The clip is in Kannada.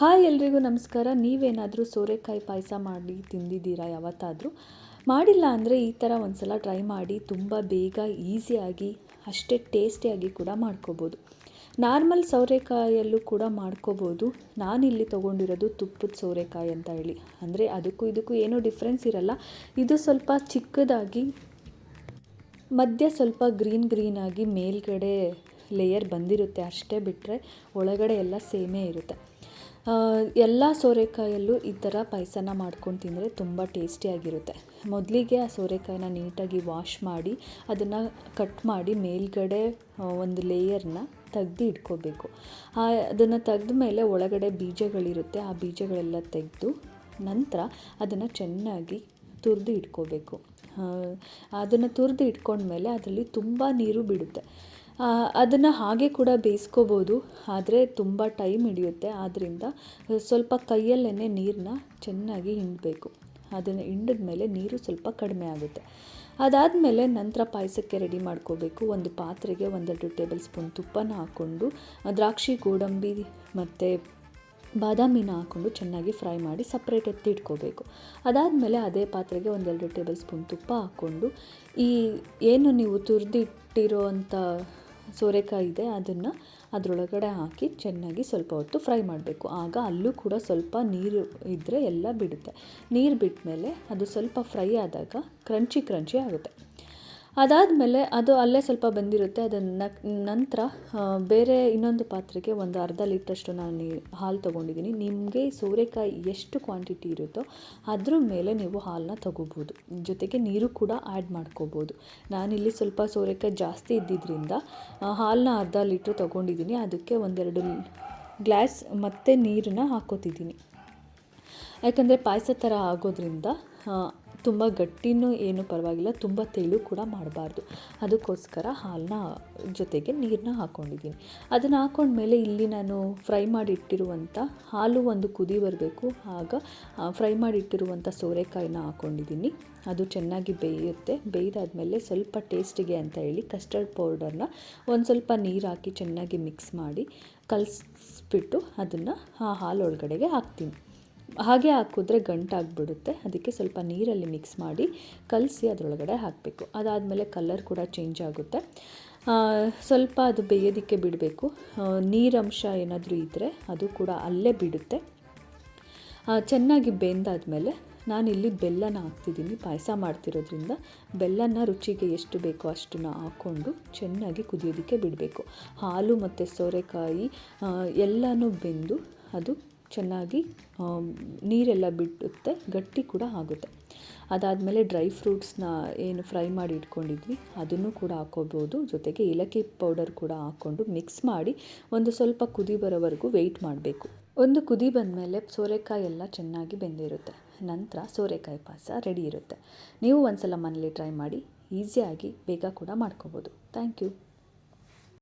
ಹಾಯ್ ಎಲ್ರಿಗೂ ನಮಸ್ಕಾರ. ನೀವೇನಾದರೂ ಸೋರೆಕಾಯಿ ಪಾಯಸ ಮಾಡಿ ತಿಂದಿದ್ದೀರಾ ಯಾವತ್ತಾದರೂ? ಮಾಡಿಲ್ಲ ಅಂದರೆ ಈ ಥರ ಒಂದ್ಸಲ ಟ್ರೈ ಮಾಡಿ ತುಂಬ ಬೇಗ ಈಸಿಯಾಗಿ ಅಷ್ಟೇ ಟೇಸ್ಟಿಯಾಗಿ ಕೂಡ ಮಾಡ್ಕೋಬೋದು. ನಾರ್ಮಲ್ ಸೋರೆಕಾಯಲ್ಲೂ ಕೂಡ ಮಾಡ್ಕೋಬೋದು. ನಾನಿಲ್ಲಿ ತೊಗೊಂಡಿರೋದು ತುಪ್ಪದ ಸೋರೆಕಾಯಿ ಅಂತ ಹೇಳಿ. ಅಂದರೆ ಅದಕ್ಕೂ ಇದಕ್ಕೂ ಏನೂ ಡಿಫ್ರೆನ್ಸ್ ಇರಲ್ಲ. ಇದು ಸ್ವಲ್ಪ ಚಿಕ್ಕದಾಗಿ, ಮಧ್ಯ ಸ್ವಲ್ಪ ಗ್ರೀನ್ ಗ್ರೀನಾಗಿ ಮೇಲ್ಗಡೆ ಲೇಯರ್ ಬಂದಿರುತ್ತೆ. ಅಷ್ಟೇ ಬಿಟ್ಟರೆ ಒಳಗಡೆ ಎಲ್ಲ ಸೇಮೇ ಇರುತ್ತೆ. ಎಲ್ಲ ಸೋರೆಕಾಯಲ್ಲೂ ಈ ಥರ ಪಾಯಸನ ಮಾಡ್ಕೊಂಡು ತಿಂದರೆ ತುಂಬ ಟೇಸ್ಟಿಯಾಗಿರುತ್ತೆ. ಮೊದಲಿಗೆ ಆ ಸೋರೆಕಾಯಿನ ನೀಟಾಗಿ ವಾಶ್ ಮಾಡಿ, ಅದನ್ನು ಕಟ್ ಮಾಡಿ ಮೇಲ್ಗಡೆ ಒಂದು ಲೇಯರ್ನ ತೆಗ್ದು ಇಟ್ಕೋಬೇಕು. ಅದನ್ನು ತೆಗೆದ ಮೇಲೆ ಒಳಗಡೆ ಬೀಜಗಳಿರುತ್ತೆ, ಆ ಬೀಜಗಳೆಲ್ಲ ತೆಗೆದು ನಂತರ ಅದನ್ನು ಚೆನ್ನಾಗಿ ತುರಿದು ಇಟ್ಕೋಬೇಕು. ಅದನ್ನು ತುರಿದು ಇಟ್ಕೊಂಡ್ಮೇಲೆ ಅದರಲ್ಲಿ ತುಂಬ ನೀರು ಬಿಡುತ್ತೆ. ಅದನ್ನು ಹಾಗೆ ಕೂಡ ಬೇಯಿಸ್ಕೋಬೋದು. ಆದರೆ ತುಂಬ ಟೈಮ್ ಹಿಡಿಯುತ್ತೆ. ಆದ್ದರಿಂದ ಸ್ವಲ್ಪ ಕೈಯಲ್ಲೇ ನೀರನ್ನ ಚೆನ್ನಾಗಿ ಹಿಂಡಬೇಕು. ಅದನ್ನು ಹಿಂಡಿದ ಮೇಲೆ ನೀರು ಸ್ವಲ್ಪ ಕಡಿಮೆ ಆಗುತ್ತೆ. ಅದಾದಮೇಲೆ ನಂತರ ಪಾಯಸಕ್ಕೆ ರೆಡಿ ಮಾಡ್ಕೋಬೇಕು. ಒಂದು ಪಾತ್ರೆಗೆ ಒಂದೆರಡು ಟೇಬಲ್ ಸ್ಪೂನ್ ತುಪ್ಪನ ಹಾಕ್ಕೊಂಡು, ದ್ರಾಕ್ಷಿ, ಗೋಡಂಬಿ ಮತ್ತು ಬಾದಾಮಿನ ಹಾಕ್ಕೊಂಡು ಚೆನ್ನಾಗಿ ಫ್ರೈ ಮಾಡಿ ಸಪ್ರೇಟ್ ಎತ್ತಿ ಇಟ್ಕೋಬೇಕು. ಅದಾದಮೇಲೆ ಅದೇ ಪಾತ್ರೆಗೆ ಒಂದೆರಡು ಟೇಬಲ್ ಸ್ಪೂನ್ ತುಪ್ಪ ಹಾಕ್ಕೊಂಡು, ಈ ಏನು ನೀವು ತುರಿದಿಟ್ಟಿರೋ ಅಂಥ ಸೋರೆಕಾಯಿ ಇದೆ, ಅದನ್ನು ಅದರೊಳಗಡೆ ಹಾಕಿ ಚೆನ್ನಾಗಿ ಸ್ವಲ್ಪ ಹೊತ್ತು ಫ್ರೈ ಮಾಡಬೇಕು. ಆಗ ಅಲ್ಲೂ ಕೂಡ ಸ್ವಲ್ಪ ನೀರು ಇದ್ದರೆ ಎಲ್ಲ ಬಿಡುತ್ತೆ. ನೀರು ಬಿಟ್ಟ ಮೇಲೆ ಅದು ಸ್ವಲ್ಪ ಫ್ರೈ ಆದಾಗ ಕ್ರಂಚಿ ಕ್ರಂಚಿ ಆಗುತ್ತೆ. ಅದಾದಮೇಲೆ ಅದು ಅಲ್ಲೇ ಸ್ವಲ್ಪ ಬಂದಿರುತ್ತೆ. ಅದನ್ನು ನಂತರ ಬೇರೆ ಇನ್ನೊಂದು ಪಾತ್ರೆಗೆ ಒಂದು ಅರ್ಧ ಲೀಟ್ರಷ್ಟು ನಾನು ನೀ- ಹಾಲು ತೊಗೊಂಡಿದ್ದೀನಿ. ನಿಮಗೆ ಸೋರೆಕಾಯಿ ಎಷ್ಟು ಕ್ವಾಂಟಿಟಿ ಇರುತ್ತೋ ಅದ್ರ ಮೇಲೆ ನೀವು ಹಾಲನ್ನ ತೊಗೋಬೋದು. ಜೊತೆಗೆ ನೀರು ಕೂಡ ಆ್ಯಡ್ ಮಾಡ್ಕೋಬೋದು. ನಾನಿಲ್ಲಿ ಸ್ವಲ್ಪ ಸೋರೆಕಾಯಿ ಜಾಸ್ತಿ ಇದ್ದಿದ್ದರಿಂದ ಹಾಲನ್ನ ಅರ್ಧ ಲೀಟ್ರ್ ತೊಗೊಂಡಿದ್ದೀನಿ. ಅದಕ್ಕೆ ಒಂದೆರಡು ಗ್ಲಾಸ್ ಮತ್ತು ನೀರನ್ನ ಹಾಕೋತಿದ್ದೀನಿ. ಯಾಕಂದರೆ ಪಾಯಸ ಥರ ಆಗೋದ್ರಿಂದ ತುಂಬ ಗಟ್ಟಿನೂ ಏನು ಪರವಾಗಿಲ್ಲ, ತುಂಬ ತೆಳು ಕೂಡ ಮಾಡಬಾರ್ದು. ಅದಕ್ಕೋಸ್ಕರ ಹಾಲನ್ನ ಜೊತೆಗೆ ನೀರನ್ನ ಹಾಕ್ಕೊಂಡಿದ್ದೀನಿ ಅದನ್ನು ಹಾಕ್ಕೊಂಡ್ಮೇಲೆ ಇಲ್ಲಿ ನಾನು ಫ್ರೈ ಮಾಡಿಟ್ಟಿರುವಂಥ ಹಾಲು ಒಂದು ಕುದಿ ಬರಬೇಕು. ಆಗ ಫ್ರೈ ಮಾಡಿಟ್ಟಿರುವಂಥ ಸೋರೆಕಾಯಿನ ಹಾಕ್ಕೊಂಡಿದ್ದೀನಿ ಅದು ಚೆನ್ನಾಗಿ ಬೇಯುತ್ತೆ. ಬೇಯ್ದಾದಮೇಲೆ ಸ್ವಲ್ಪ ಟೇಸ್ಟಿಗೆ ಅಂತ ಹೇಳಿ ಕಸ್ಟರ್ಡ್ ಪೌಡರ್ನ ಒಂದು ಸ್ವಲ್ಪ ನೀರು ಹಾಕಿ ಚೆನ್ನಾಗಿ ಮಿಕ್ಸ್ ಮಾಡಿ ಕಲಿಸ್ಬಿಟ್ಟು ಅದನ್ನು ಆ ಹಾಲು ಒಳಗಡೆಗೆ ಹಾಕ್ತೀನಿ. ಹಾಗೆ ಹಾಕಿದ್ರೆ ಗಂಟಾಗ್ಬಿಡುತ್ತೆ. ಅದಕ್ಕೆ ಸ್ವಲ್ಪ ನೀರಲ್ಲಿ ಮಿಕ್ಸ್ ಮಾಡಿ ಕಲಸಿ ಅದರೊಳಗಡೆ ಹಾಕಬೇಕು. ಅದಾದಮೇಲೆ ಕಲರ್ ಕೂಡ ಚೇಂಜ್ ಆಗುತ್ತೆ. ಸ್ವಲ್ಪ ಅದು ಬೇಯೋದಕ್ಕೆ ಬಿಡಬೇಕು. ನೀರಂಶ ಏನಾದರೂ ಇದ್ದರೆ ಅದು ಕೂಡ ಅಲ್ಲೇ ಬಿಡುತ್ತೆ. ಚೆನ್ನಾಗಿ ಬೆಂದಾದಮೇಲೆ ನಾನಿಲ್ಲಿ ಬೆಲ್ಲನ ಹಾಕ್ತಿದ್ದೀನಿ. ಪಾಯಸ ಮಾಡ್ತಿರೋದ್ರಿಂದ ಬೆಲ್ಲನ ರುಚಿಗೆ ಎಷ್ಟು ಬೇಕೋ ಅಷ್ಟನ್ನು ಹಾಕ್ಕೊಂಡು ಚೆನ್ನಾಗಿ ಕುದಿಯೋದಕ್ಕೆ ಬಿಡಬೇಕು. ಹಾಲು ಮತ್ತು ಸೋರೆಕಾಯಿ ಎಲ್ಲನೂ ಬೆಂದು ಅದು ಚೆನ್ನಾಗಿ ನೀರೆಲ್ಲ ಬಿಡುತ್ತೆ ಗಟ್ಟಿ ಕೂಡ ಆಗುತ್ತೆ. ಅದಾದಮೇಲೆ ಡ್ರೈ ಫ್ರೂಟ್ಸ್ನ ಏನು ಫ್ರೈ ಮಾಡಿ ಇಟ್ಕೊಂಡಿದ್ವಿ, ಅದನ್ನು ಕೂಡ ಹಾಕೋಬೋದು. ಜೊತೆಗೆ ಏಲಕ್ಕಿ ಪೌಡರ್ ಕೂಡ ಹಾಕ್ಕೊಂಡು ಮಿಕ್ಸ್ ಮಾಡಿ ಒಂದು ಸ್ವಲ್ಪ ಕುದಿ ಬರೋವರೆಗೂ ವೆಯ್ಟ್ ಮಾಡಬೇಕು. ಒಂದು ಕುದಿ ಬಂದಮೇಲೆ ಸೋರೆಕಾಯಿ ಎಲ್ಲ ಚೆನ್ನಾಗಿ ಬೆಂದಿರುತ್ತೆ. ನಂತರ ಸೋರೆಕಾಯಿ ಪಾಯಸ ರೆಡಿ ಇರುತ್ತೆ. ನೀವು ಒಂದ್ಸಲ ಮನೇಲಿ ಟ್ರೈ ಮಾಡಿ, ಈಸಿಯಾಗಿ ಬೇಗ ಕೂಡ ಮಾಡ್ಕೋಬೋದು. Thank you.